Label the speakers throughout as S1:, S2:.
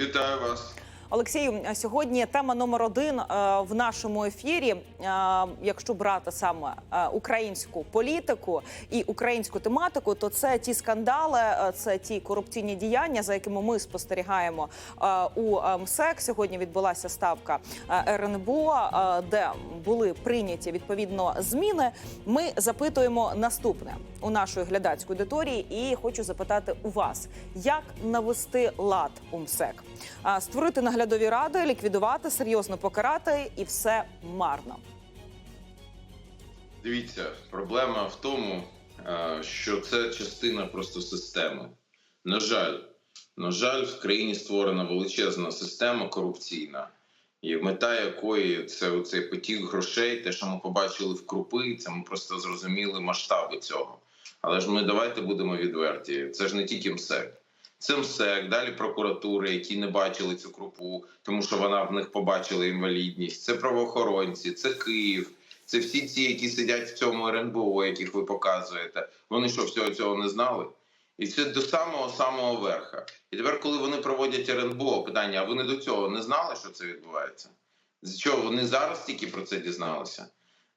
S1: Вітаю вас.
S2: Олексію, сьогодні тема номер один е, в нашому ефірі. Е, Якщо брати саме е, українську політику і українську тематику, то це ті скандали, е, це ті корупційні діяння, за якими ми спостерігаємо е, у е, МСЕК. Сьогодні відбулася ставка е, РНБО, е, де були прийняті відповідно зміни. Ми запитуємо наступне у нашої глядацької аудиторії, і хочу запитати у вас, як навести лад у МСЕК, створити наглядові ради, ліквідувати, серйозно покарати, і все марно.
S1: Дивіться, проблема в тому, е, що це частина просто системи. На жаль, на жаль, в країні створена величезна система корупційна, і мета якої це оцей потік грошей, те, що ми побачили в крупи, це ми просто зрозуміли масштаби цього. Але ж ми давайте будемо відверті. Це ж не тільки МСЕК. Це МСЕК, далі прокуратури, які не бачили цю крупу, тому що вона в них побачила інвалідність. Це правоохоронці, це Київ. Це всі ці, які сидять в цьому РНБО, яких ви показуєте. Вони що всього цього не знали? І це до самого самого верха. І тепер, коли вони проводять РНБО, питання: а вони до цього не знали, що це відбувається? З чого вони зараз тільки про це дізналися?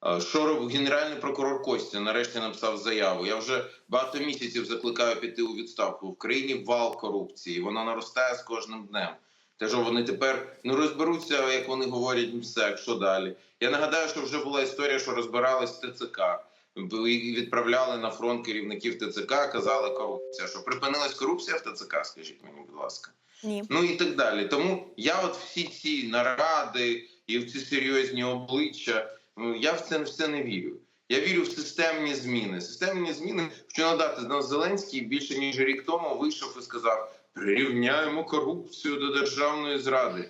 S1: Е, Що робив генеральний прокурор Костя? Нарешті написав заяву. Я вже багато місяців закликаю піти у відставку. В країні вал корупції. Вона наростає з кожним днем. Те, що вони тепер не розберуться, як вони говорять, МСЕК, що далі. Я нагадаю, що вже була історія, що розбирались ТЦК. Відправляли на фронт керівників ТЦК, казали корупція. Що припинилась корупція в ТЦК? Скажіть мені, будь ласка.
S2: Ні.
S1: Ну і так далі. Тому я от всі ці наради і в ці серйозні обличчя, ну, я в це все не вірю. Я вірю в системні зміни. Системні зміни, що надати нас Зеленський більше ніж рік тому вийшов і сказав: прирівняємо корупцію до державної зради.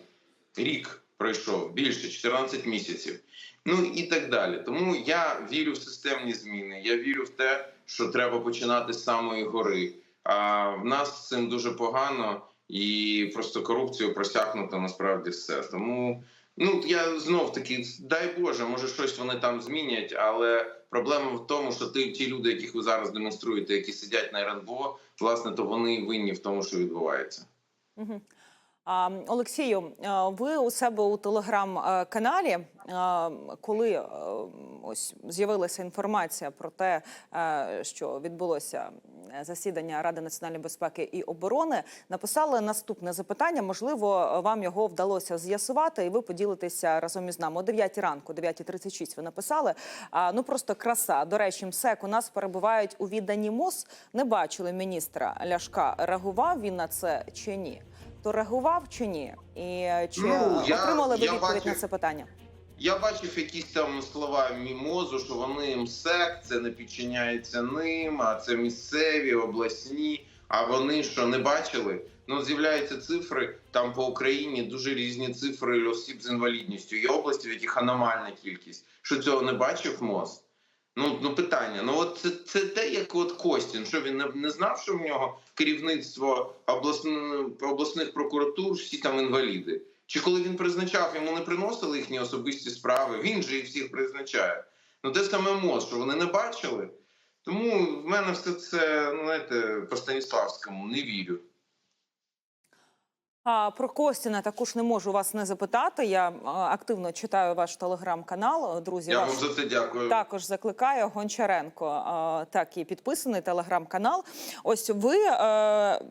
S1: Рік пройшов більше 14 місяців. Ну і так далі. Тому я вірю в системні зміни. Я вірю в те, що треба починати з самої гори. А в нас з цим дуже погано і просто корупцію просякнуто насправді все. Тому ну я знов таки дай Боже, може щось вони там змінять, але проблема в тому, що ті, ті люди, яких ви зараз демонструєте, які сидять на РНБО, власне, то вони винні в тому, що відбувається.
S2: Угу. Олексію, ви у себе у телеграм-каналі, коли ось з'явилася інформація про те, що відбулося засідання Ради національної безпеки і оборони, написали наступне запитання. Можливо, вам його вдалося з'ясувати, і ви поділитеся разом із нами о 9 ранку, 9.36 ви написали. Ну просто краса. До речі, МСЕК у нас перебувають у відданні МОЗ. Не бачили міністра Ляшка. Реагував він на це чи ні? То реагував чи ні? І чи
S1: Ну, я-
S2: отримали ви відповідь
S1: бачив-
S2: на це питання?
S1: Я бачив якісь там слова мімозу, що вони МСЕК, це не підчиняється ним, а це місцеві, обласні. А вони що не бачили? Ну з'являються цифри там по Україні дуже різні цифри осіб з інвалідністю. Є області, в яких аномальна кількість. Що цього не бачив МОЗ? Ну, ну питання. Ну от це, це те, як от Костін. Що він не, не знав, що в нього керівництво обласн, обласних прокуратур, всі там інваліди. Чи коли він призначав, йому не приносили їхні особисті справи? Він же їх всіх призначає. Ну те саме МОЗ, що вони не бачили. Тому в мене все це, ну знаєте, по Станіславському не вірю.
S2: А про Костіна також не можу вас не запитати. Я активно читаю ваш телеграм-канал. Друзі,
S1: Я вам за це дякую.
S2: також закликаю Гончаренко. Так і підписаний телеграм-канал. Ось ви е,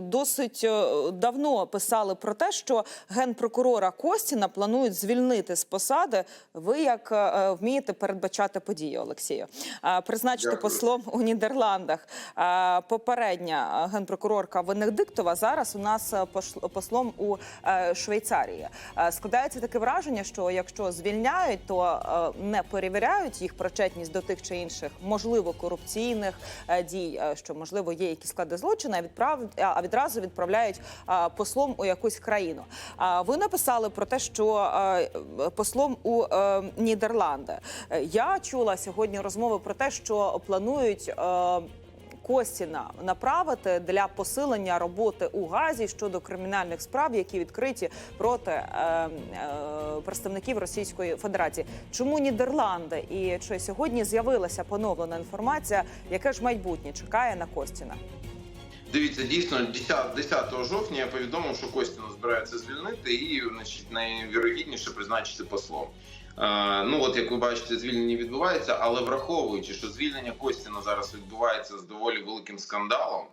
S2: досить е, давно писали про те, що генпрокурора Костіна планують звільнити з посади. Ви як е, вмієте передбачати події, Олексію? А, Призначити
S1: Дякую.
S2: послом у Нідерландах. Попередня генпрокурорка Венедиктова зараз у нас е, пош- послом у е, Швейцарії. Е, Складається таке враження, що якщо звільняють, то е, не перевіряють їх причетність до тих чи інших, можливо, корупційних дій, що можливо є якісь склади злочину, а відразу відправляють послом у якусь країну. Ви написали про те, що послом у Нідерланди. Я чула сьогодні розмови про те, що планують. Костіна направити для посилення роботи у Газі щодо кримінальних справ, які відкриті проти е, е, представників Російської Федерації. Чому Нідерланди? І чи сьогодні з'явилася поновлена інформація, яке ж майбутнє чекає на Костіна?
S1: Дивіться, дійсно, 10, 10 жовтня я повідомив, що Костіна збирається звільнити і значить, найвірогідніше призначити послом. Е, ну от як ви бачите, звільнення відбувається, але враховуючи, що звільнення Костіна зараз відбувається з доволі великим скандалом,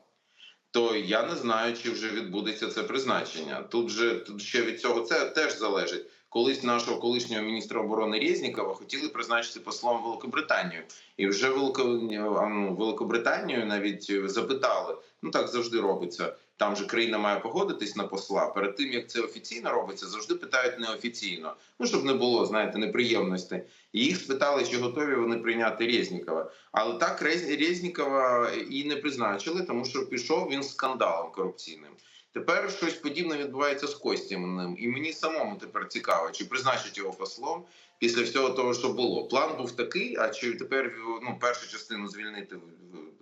S1: то я не знаю, чи вже відбудеться це призначення. Тут же тут ще від цього це теж залежить. Колись нашого колишнього міністра оборони Резнікова хотіли призначити послом Великобританію, і вже ну, Великобританію навіть запитали. Ну так завжди робиться. Там же країна має погодитись на посла. Перед тим як це офіційно робиться, завжди питають неофіційно. Ну щоб не було, знаєте, неприємностей. І їх спитали, чи готові вони прийняти Резнікова. Але так Рез- Резнікова і не призначили, тому що пішов він скандалом корупційним. Тепер щось подібне відбувається з Костяним. І мені самому тепер цікаво, чи призначать його послом після всього того, що було. План був такий, а чи тепер ну, першу частину звільнити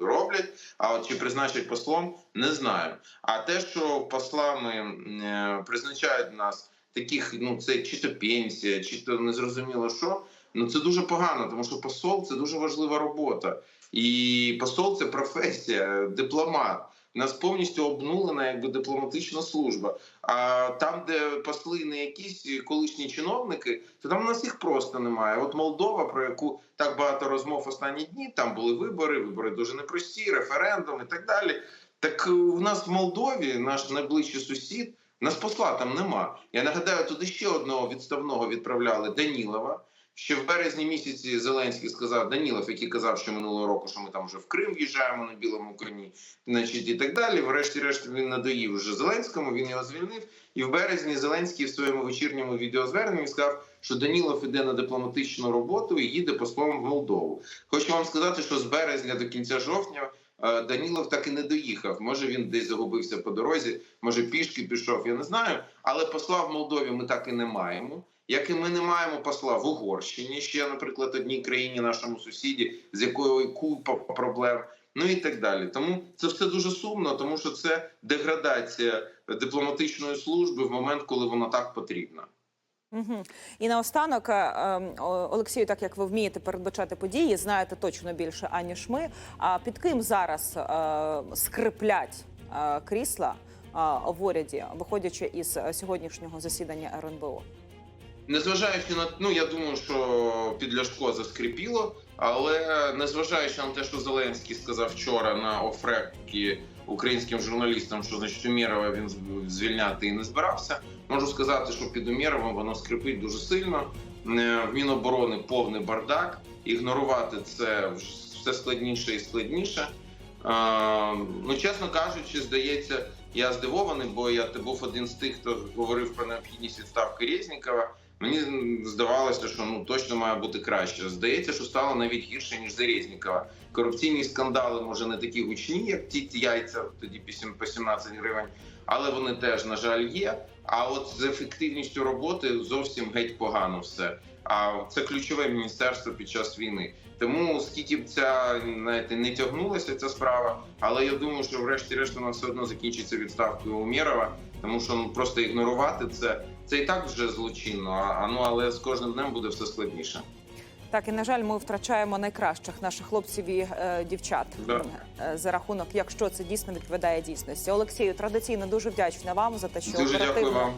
S1: роблять, а от чи призначать послом, не знаю. А те, що послами е, призначають нас таких, ну це чи то пенсія, чи то незрозуміло що. Ну це дуже погано, тому що посол це дуже важлива робота. І посол це професія, дипломат. Нас повністю обнулена якби дипломатична служба. А там, де посли не якісь колишні чиновники, то там у нас їх просто немає. От Молдова, про яку так багато розмов останні дні, там були вибори, вибори дуже непрості, референдум і так далі. Так у нас в Молдові, наш найближчий сусід, нас посла там нема. Я нагадаю, туди ще одного відставного відправляли Данілова. Ще в березні місяці Зеленський сказав Данілов, який казав, що минулого року, що ми там вже в Крим в'їжджаємо на білому коні, значить і так далі. Врешті-решт він надоїв вже Зеленському. Він його звільнив. І в березні Зеленський в своєму вечірньому відеозверненні сказав, що Данілов іде на дипломатичну роботу і їде послом в Молдову. Хочу вам сказати, що з березня до кінця жовтня. е, Данілов так і не доїхав. Може він десь загубився по дорозі, може пішки пішов. Я не знаю. Але посла в Молдові ми так і не маємо. Як і ми не маємо посла в Угорщині, ще, наприклад, одній країні, нашому сусіді, з якою купа проблем, ну і так далі. Тому це все дуже сумно, тому що це деградація дипломатичної служби в момент, коли вона так потрібна.
S2: Угу. І наостанок, е, е, Олексію, так як ви вмієте передбачати події, знаєте точно більше аніж ми. А під ким зараз е, скриплять е, крісла в уряді, виходячи із сьогоднішнього засідання РНБО?
S1: Незважаючи на ну, я думаю, що під Ляшко заскрипіло, але незважаючи на те, що Зеленський сказав вчора на офректі українським журналістам, що значить Умєрова він звільняти і не збирався, можу сказати, що під Умєровим воно скрипить дуже сильно. Е, В Міноборони повний бардак. Ігнорувати це все складніше і складніше. Ну, чесно кажучи, здається, я здивований, бо я був один з тих, хто говорив про необхідність відставки Резнікова. Мені здавалося, що ну точно має бути краще. Здається, що стало навіть гірше ніж за Резнікова. Корупційні скандали може не такі гучні, як ті яйця тоді по 17 гривень, але вони теж на жаль є. А от з ефективністю роботи зовсім геть погано все. А це ключове міністерство під час війни. Тому скільки б ця знаєте, не тягнулася ця справа, але я думаю, що врешті-решт вона все одно закінчиться відставкою Умєрова, тому що ну просто ігнорувати це це і так вже злочинно. А ну але з кожним днем буде все складніше.
S2: Так, і на жаль, ми втрачаємо найкращих наших хлопців і е, дівчат
S1: Да.
S2: е, за рахунок, якщо це дійсно відповідає дійсності. Олексію, традиційно дуже вдячна вам за те, що
S1: Дуже дякую
S2: оперативно
S1: вам.